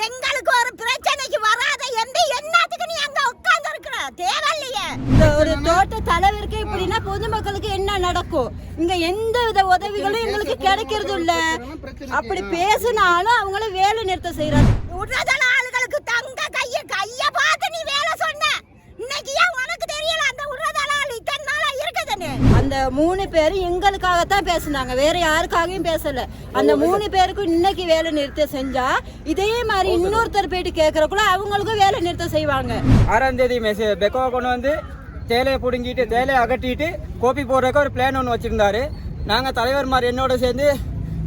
எங்களுக்கு ஒரு பிரச்சனைக்கு வராத எந்த என்னத்துக்கு நீ அங்க உட்கார்ந்து இருக்கிற தேவையில்லையே. இந்த ஒரு தோட்ட தலைவருக்கு இப்படின்னா பொதுமக்களுக்கு என்ன நடக்கும்? இங்க எந்த வித உதவிகளும் எங்களுக்கு கிடைக்கிறது இல்ல அப்படி பேசினாலும் அவங்கள வேலை நிறுத்தம் செய்யறாங்க விடுறதெல்லாம் மூணு பேரும் எங்களுக்காகத்தான் பேசுனாங்க. வேற யாருக்காகவும் பேசல. அந்த மூணு பேருக்கும் இன்னைக்கு வேலை நிறுத்தம் செஞ்சா இதே மாதிரி இன்னொருத்தர் போயிட்டு கேட்கறக்குள்ள அவங்களுக்கும் வேலை நிறுத்தம் செய்வாங்க. ஆறாம் தேதி பெக்கோ கொண்டு வந்து தேலையை பிடுங்கிட்டு தேலையை அகட்டிட்டு கோப்பி போடுறதுக்கு ஒரு பிளான் ஒன்று வச்சுருந்தாரு. நாங்கள் தலைவர்மார் என்னோட சேர்ந்து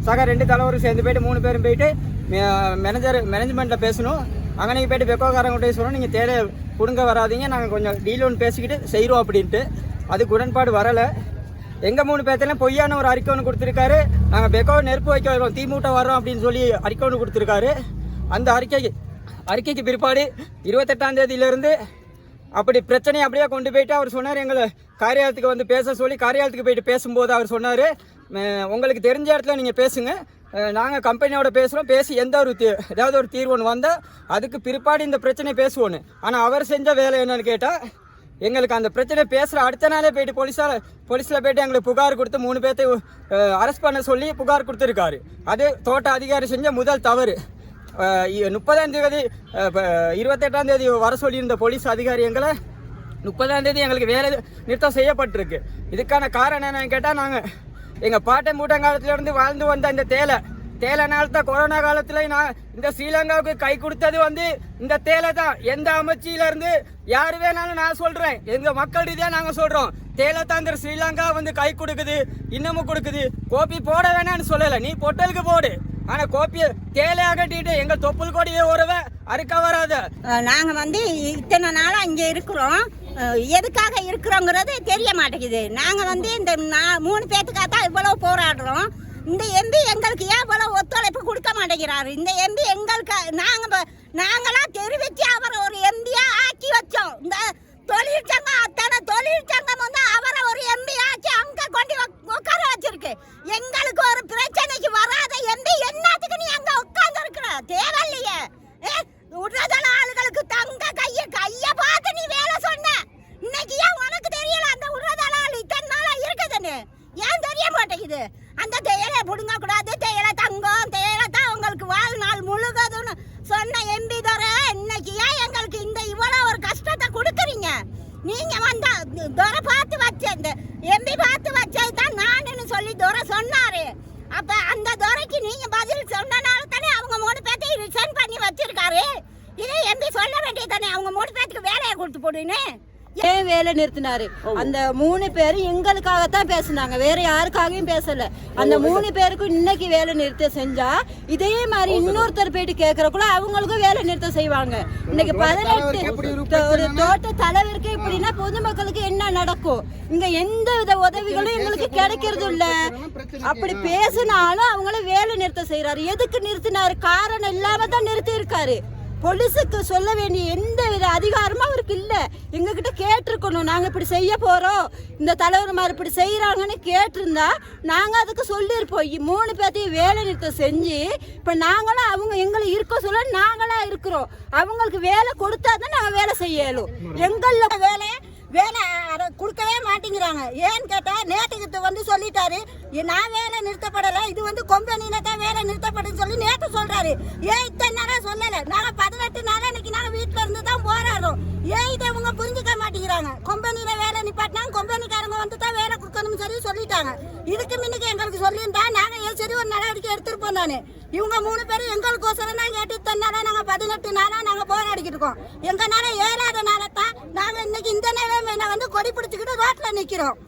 சக ரெண்டு தலைவரும் சேர்ந்து போயிட்டு மூணு பேரும் போயிட்டு மேனேஜர் மேனேஜ்மெண்ட்டில் பேசணும். அங்கே நீங்கள் போயிட்டு பெக்கோக்காரங்கிட்ட சொல்லணும் நீங்கள் தேலையை பிடுங்க வராதீங்க நாங்கள் கொஞ்சம் டீல் ஒன்று பேசிக்கிட்டு செய்கிறோம் அப்படின்ட்டு. அதுக்கு உடன்பாடு வரலை. எங்கள் மூணு பேர்த்தெல்லாம் பொய்யான ஒரு அறிக்கை ஒன்று கொடுத்துருக்காரு. நாங்கள் பெக்கோ நெருப்பு வைக்க வரோம் தீமூட்ட வரோம் அப்படின்னு சொல்லி அறிக்கை ஒன்று கொடுத்துருக்காரு. அந்த அறிக்கைக்கு அறிக்கைக்கு பிற்பாடு இருபத்தெட்டாம் தேதியிலேருந்து அப்படி பிரச்சனையை அப்படியே கொண்டு போயிட்டு அவர் சொன்னார் எங்களை காரியாலத்துக்கு வந்து பேச சொல்லி காரியாலத்துக்கு போயிட்டு பேசும்போது அவர் சொன்னார் உங்களுக்கு தெரிஞ்ச இடத்துல நீங்கள் பேசுங்க. நாங்கள் கம்பெனியோட பேசுகிறோம் பேசி எந்த ஒரு தீ ஏதாவது ஒரு தீர்வு ஒன்று வந்தால் அதுக்கு பிற்பாடு இந்த பிரச்சனையை பேசுவோன்னு. ஆனால் அவர் செஞ்ச வேலை என்னன்னு கேட்டால் எங்களுக்கு அந்த பிரச்சனை பேசுகிற அடுத்த நாளே போயிட்டு போலீஸால் போலீஸில் போயிட்டு எங்களுக்கு புகார் கொடுத்து மூணு பேர்த்தை அரெஸ்ட் பண்ண சொல்லி புகார் கொடுத்துருக்காரு. அது தோட்ட அதிகாரி செஞ்ச முதல் தவறு. முப்பதாம் தேதி இருபத்தெட்டாம் தேதி வர சொல்லியிருந்த போலீஸ் அதிகாரி எங்களை முப்பதாம் தேதி எங்களுக்கு வேலை நிறுத்தம் செய்யப்பட்டிருக்கு. இதுக்கான காரணம் என்னன்னு கேட்டால் நாங்கள் எங்கள் பாட்டன் மூட்டங்காலத்துலேருந்து வாழ்ந்து வந்த அந்த தேலை தேலை தான் கொரோனா காலத்தில் நான் இந்த ஸ்ரீலங்காவுக்கு கை கொடுத்தது வந்து இந்த தேலை தான் எந்த அமைச்சியிலேருந்து யார் வேணாலும் நான் சொல்கிறேன் எங்கள் மக்கள் ரீதியா நாங்கள் சொல்கிறோம் தேலை தான் இந்த ஸ்ரீலங்கா வந்து கை கொடுக்குது இன்னமும் கொடுக்குது. கோப்பி போட வேணாம்னு சொல்லலை. நீ பொட்டலுக்கு போடு. ஆனா கோப்பிய தேலை அகட்டிட்டு எங்க தொப்புள் கொடியே ஒருவ அறுக்க வராத. நாங்கள் நாங்க வந்து இத்தனை நாளா இங்க இருக்கிறோம். எதுக்காக இருக்கிறோங்கிறது தெரிய மாட்டேங்குது. நாங்க வந்து இந்த நான் மூணு பேத்துக்காக தான் இவ்வளவு போராடுறோம். இந்த எம்பி எங்களுக்கு ஏன் போல ஒத்துழைப்பு கொடுக்க மாட்டேங்கிறாரு? இந்த எம்பி எங்களுக்கு நாங்கள் நாங்களாம் தெரிவிச்சு அவரை ஒரு எம்பியா ஆக்கி வச்சோம் இந்த தொழிற்சங்கம் அத்தனை தொழிற்சங்கம் வந்து அவரை ஒரு எம்பி ஆக்கி அங்க கொண்டு உக்- உட்கார வச்சிருக்கு எங்களுக்கு ஒரு பிரச்சனைக்கு வராத எம்பி என்னத்துக்கு நீ அங்க உட்கார்ந்து இருக்கிற தேவையில்லையே ஏ, விடுறதால ஆளுகளுக்கு தங்க கைய கைய பார்த்து நீ வேலை சொன்ன இன்னைக்கு ஏன் உனக்கு தெரியல அந்த விடுறதால ஆள் இத்தனை நாளா இருக்குதுன்னு ஏன் தெரிய மாட்டேங்குது அந்த தேயிலை பிடுங்கக்கூடாது கூடாது தேயிலை தங்கம் தேயிலை தான் உங்களுக்கு வாழ்நாள் முழுகதுன்னு சொன்ன எம்பி துறை இன்னைக்கு ஏன் எங்களுக்கு இந்த இவ்வளோ ஒரு கஷ்டத்தை கொடுக்குறீங்க? நீங்கள் வந்தா துறை பார்த்து வச்ச இந்த எம்பி பார்த்து வச்சது தான் நானுன்னு சொல்லி துறை சொன்னார். அப்போ அந்த துறைக்கு நீங்கள் பதில் சொன்னனால தானே அவங்க மூணு பேர்த்தையும் ரிசைன் பண்ணி வச்சுருக்காரு. இதே எம்பி சொல்ல வேண்டியது தானே அவங்க மூணு பேர்த்துக்கு வேலையை கொடுத்து போடுன்னு. ஏன் வேலை நிறுத்தினாரு. அந்த மூணு பேரும் எங்களுக்காகத்தான் பேசுனாங்க. வேற யாருக்காகவும் பேசல. அந்த மூணு பேருக்கும் இன்னைக்கு வேலை நிறுத்தம் செஞ்சா இதே மாதிரி இன்னொருத்தர் போயிட்டு கேட்கறக்குள்ள அவங்களுக்கும் வேலை நிறுத்தம் செய்வாங்க. இன்னைக்கு பதினெட்டு ஒரு தோட்ட தலைவருக்கு இப்படின்னா பொதுமக்களுக்கு என்ன நடக்கும்? இங்க எந்த வித உதவிகளும் எங்களுக்கு கிடைக்கிறது இல்ல. அப்படி பேசினாலும் அவங்கள வேலை நிறுத்தம் செய்யறாரு எதுக்கு நிறுத்தினாரு? காரணம் இல்லாம தான் நிறுத்தி இருக்காரு போலீஸுக்கு சொல்ல வேண்டிய எந்த வித அதிகாரமும் அவருக்கு இல்லை. எங்ககிட்ட கேட்டிருக்கணும். நாங்கள் இப்படி செய்ய போகிறோம் இந்த தலைவர்மார் இப்படி செய்கிறாங்கன்னு கேட்டிருந்தா நாங்கள் அதுக்கு சொல்லியிருப்போம். மூணு பேர்த்தையும் வேலை நிறுத்தம் செஞ்சு இப்போ நாங்களும் அவங்க எங்களை இருக்க சொல்ல நாங்களாக இருக்கிறோம். அவங்களுக்கு வேலை கொடுத்தா தான் நாங்கள் வேலை செய்யலும். எங்கள வேலை வேலை கொடுக்கவே மாட்டேங்கிறாங்க. ஏன்னு கேட்டால் நேற்றுக்கு வந்து சொல்லிட்டாரு நான் வேலை நிறுத்தப்படலை. இது வந்து கொம்பனி சொல்றாரு ஏன் இத்தனை நேரம் சொல்லல. நாங்க பதினெட்டு நாளா இன்னைக்கு நாங்க வீட்டுல இருந்து தான் போராடுறோம். ஏன் இதை இவங்க புரிஞ்சுக்க மாட்டேங்கிறாங்க. கொம்பனியில வேலை நிப்பாட்டினா கொம்பனிக்காரங்க வந்து தான் வேலை கொடுக்கணும்னு சொல்லி சொல்லிட்டாங்க. இதுக்கு முன்னுக்கு எங்களுக்கு சொல்லியிருந்தா நாங்க ஏன் சரி ஒரு நடவடிக்கை எடுத்திருப்போம் தானே? இவங்க மூணு பேரும் எங்களுக்கோசரம் தான் கேட்டு இத்தனை நாளா நாங்க பதினெட்டு நாளா நாங்க போராடிக்கிட்டு இருக்கோம். எங்கனால ஏறாத நாளத்தான் நாங்க இன்னைக்கு இந்த நிலைமையில வந்து கொடி பிடிச்சிக்கிட்டு ரோட்ல நிக்கிறோம்.